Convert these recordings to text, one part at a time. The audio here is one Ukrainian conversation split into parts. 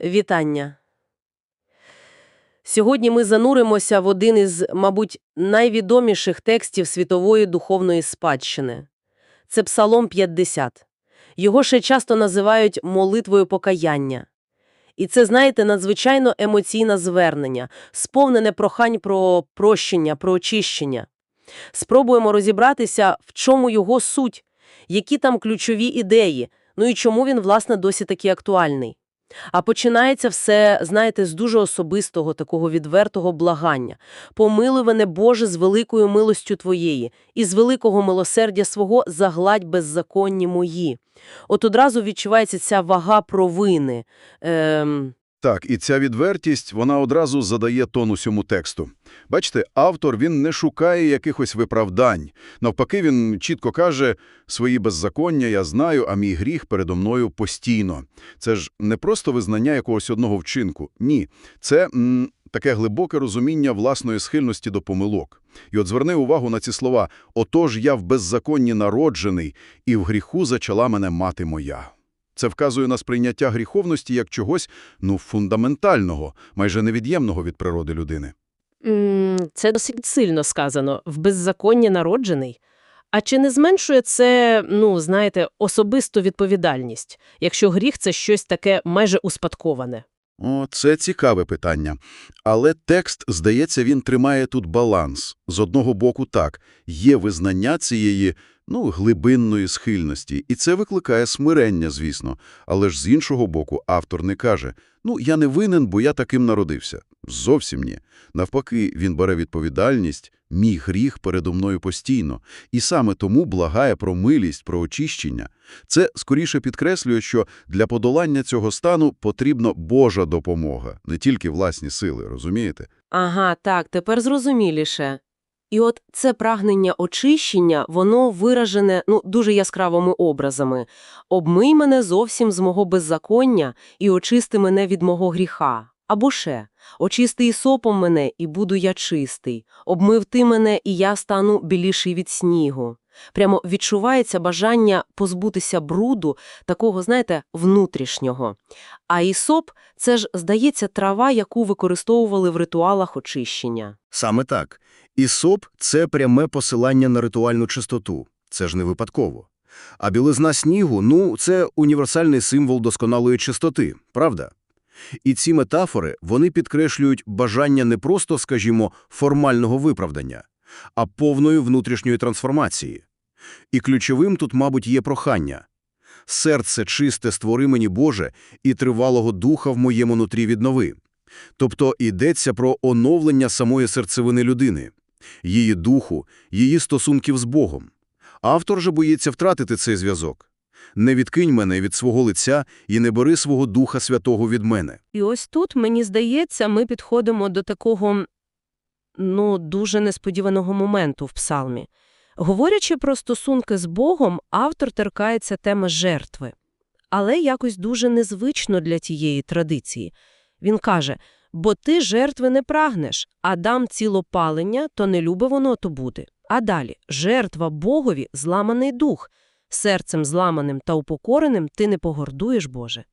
Вітання. Сьогодні ми зануримося в один із, мабуть, найвідоміших текстів світової духовної спадщини. Це Псалом 50. Його ще часто називають молитвою покаяння. І це, знаєте, надзвичайно емоційне звернення, сповнене прохань про прощення, про очищення. Спробуємо розібратися, в чому його суть, які там ключові ідеї, ну і чому він, власне, досі такий актуальний. А починається все, знаєте, з дуже особистого, такого відвертого благання. «Помилуй мене, Боже, з великою милостю Твоєї, і з великого милосердя свого загладь беззаконні мої». От одразу відчувається ця вага провини. Ем, Так, і ця відвертість, вона одразу задає тон усьому тексту. Бачите, автор, він не шукає якихось виправдань. Навпаки, він чітко каже, свої беззаконня я знаю, а мій гріх передо мною постійно. Це ж не просто визнання якогось одного вчинку. Ні, це м, таке глибоке розуміння власної схильності до помилок. І от зверни увагу на ці слова «Отож я в беззаконні народжений, і в гріху зачала мене мати моя». Це вказує на сприйняття гріховності як чогось, ну, фундаментального, майже невід'ємного від природи людини. це досить сильно сказано. В беззаконні народжений. А чи не зменшує це, ну, знаєте, особисту відповідальність, якщо гріх – це щось таке майже успадковане? О, це цікаве питання. Але текст, здається, він тримає тут баланс. З одного боку так, є визнання цієї, ну, глибинної схильності, і це викликає смирення, звісно. Але ж з іншого боку автор не каже, ну, я не винен, бо я таким народився. Зовсім ні. Навпаки, він бере відповідальність, мій гріх передо мною постійно, і саме тому благає про милість, про очищення. Це скоріше підкреслює, що для подолання цього стану потрібна Божа допомога, не тільки власні сили, розумієте? Ага, так, тепер зрозуміліше. І от це прагнення очищення, воно виражене, ну, дуже яскравими образами. «Обмий мене зовсім з мого беззаконня і очисти мене від мого гріха». Або ще «Очисти ісопом мене, і буду я чистий. Обмив ти мене, і я стану біліший від снігу». Прямо відчувається бажання позбутися бруду, такого, знаєте, внутрішнього. А ісоп – це ж, здається, трава, яку використовували в ритуалах очищення. Саме так. Ісоп – це пряме посилання на ритуальну чистоту. Це ж не випадково. А білизна снігу – ну, це універсальний символ досконалої чистоти, правда? І ці метафори, вони підкреслюють бажання не просто, скажімо, формального виправдання, а повної внутрішньої трансформації. І ключовим тут, мабуть, є прохання. «Серце чисте створи мені, Боже, і тривалого духа в моєму нутрі віднови». Тобто йдеться про оновлення самої серцевини людини, її духу, її стосунків з Богом. Автор же боїться втратити цей зв'язок. «Не відкинь мене від свого лиця і не бери свого Духа Святого від мене». І ось тут, мені здається, ми підходимо до такого, ну, дуже несподіваного моменту в псалмі. Говорячи про стосунки з Богом, автор торкається теми жертви. Але якось дуже незвично для тієї традиції. Він каже, бо ти жертви не прагнеш, а дам цілопалення, то не любе воно то буде. А далі, жертва Богові – зламаний дух. Серцем зламаним та упокореним ти не погордуєш, Боже.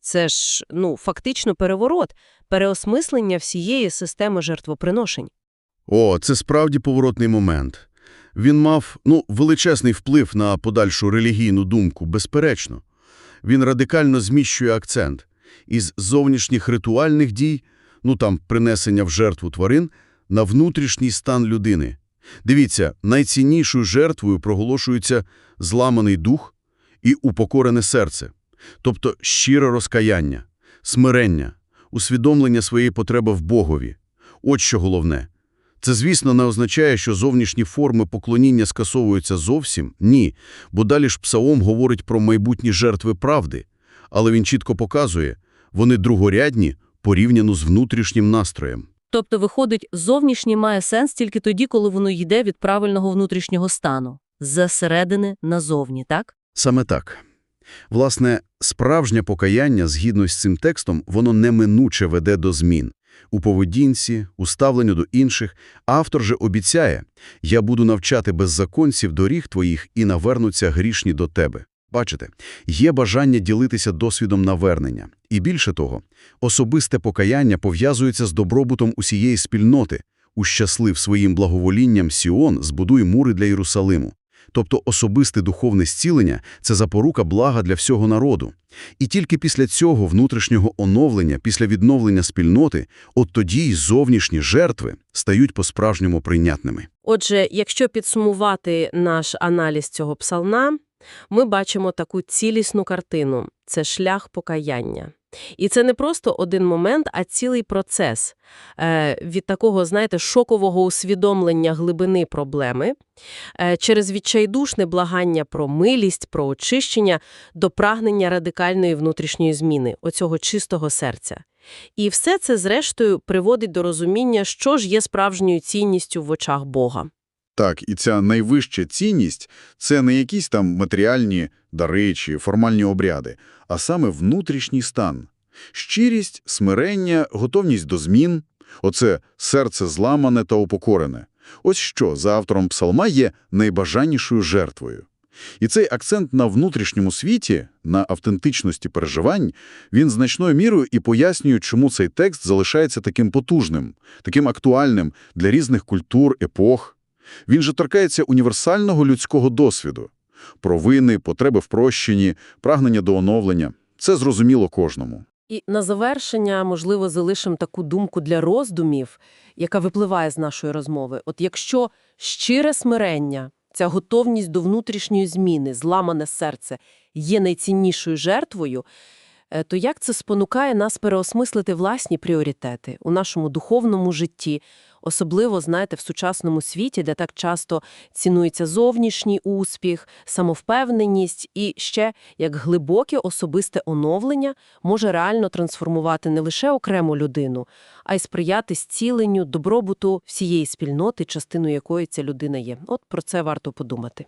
Це ж, ну, фактично переворот, переосмислення всієї системи жертвоприношень. О, це справді поворотний момент. Він мав, ну, величезний вплив на подальшу релігійну думку, безперечно. Він радикально зміщує акцент із зовнішніх ритуальних дій, ну там принесення в жертву тварин, на внутрішній стан людини. Дивіться, найціннішою жертвою проголошується зламаний дух і упокорене серце, тобто щире розкаяння, смирення, усвідомлення своєї потреби в Богові. От що головне. Це, звісно, не означає, що зовнішні форми поклоніння скасовуються зовсім. Ні, бо далі ж Псаом говорить про майбутні жертви правди. Але він чітко показує, вони другорядні порівняно з внутрішнім настроєм. Тобто, виходить, зовнішнє має сенс тільки тоді, коли воно йде від правильного внутрішнього стану. Зсередини назовні, так? Саме так. Власне, справжнє покаяння, згідно з цим текстом, воно неминуче веде до змін. У поведінці, у ставленню до інших, автор же обіцяє «Я буду навчати беззаконців доріг твоїх і навернуться грішні до тебе». Бачите, є бажання ділитися досвідом навернення. І більше того, особисте покаяння пов'язується з добробутом усієї спільноти. Ущаслив своїм благоволінням Сіон збудуй мури для Єрусалиму. Тобто особисте духовне зцілення – це запорука блага для всього народу. І тільки після цього внутрішнього оновлення, після відновлення спільноти, от тоді й зовнішні жертви стають по-справжньому прийнятними. Отже, якщо підсумувати наш аналіз цього псална, ми бачимо таку цілісну картину – це шлях покаяння. І це не просто один момент, а цілий процес. Е, від такого, знаєте, шокового усвідомлення глибини проблеми, е, через відчайдушне благання про милість, про очищення, до прагнення радикальної внутрішньої зміни, оцього чистого серця. І все це, зрештою, приводить до розуміння, що ж є справжньою цінністю в очах Бога. Так, і ця найвища цінність – це не якісь там матеріальні дари чи формальні обряди, а саме внутрішній стан. Щирість, смирення, готовність до змін – оце серце зламане та упокорене. Ось що за автором псалма є найбажаннішою жертвою. І цей акцент на внутрішньому світі, на автентичності переживань, він значною мірою і пояснює, чому цей текст залишається таким потужним, таким актуальним для різних культур, епох. Він же торкається універсального людського досвіду. Провини, потреби в прощенні, прагнення до оновлення – це зрозуміло кожному. І на завершення, можливо, залишимо таку думку для роздумів, яка випливає з нашої розмови. От якщо щире смирення, ця готовність до внутрішньої зміни, зламане серце є найціннішою жертвою, то як це спонукає нас переосмислити власні пріоритети у нашому духовному житті, особливо, знаєте, в сучасному світі, де так часто цінується зовнішній успіх, самовпевненість і ще як глибоке особисте оновлення може реально трансформувати не лише окрему людину, а й сприяти зціленню, добробуту всієї спільноти, частиною якої ця людина є. От про це варто подумати.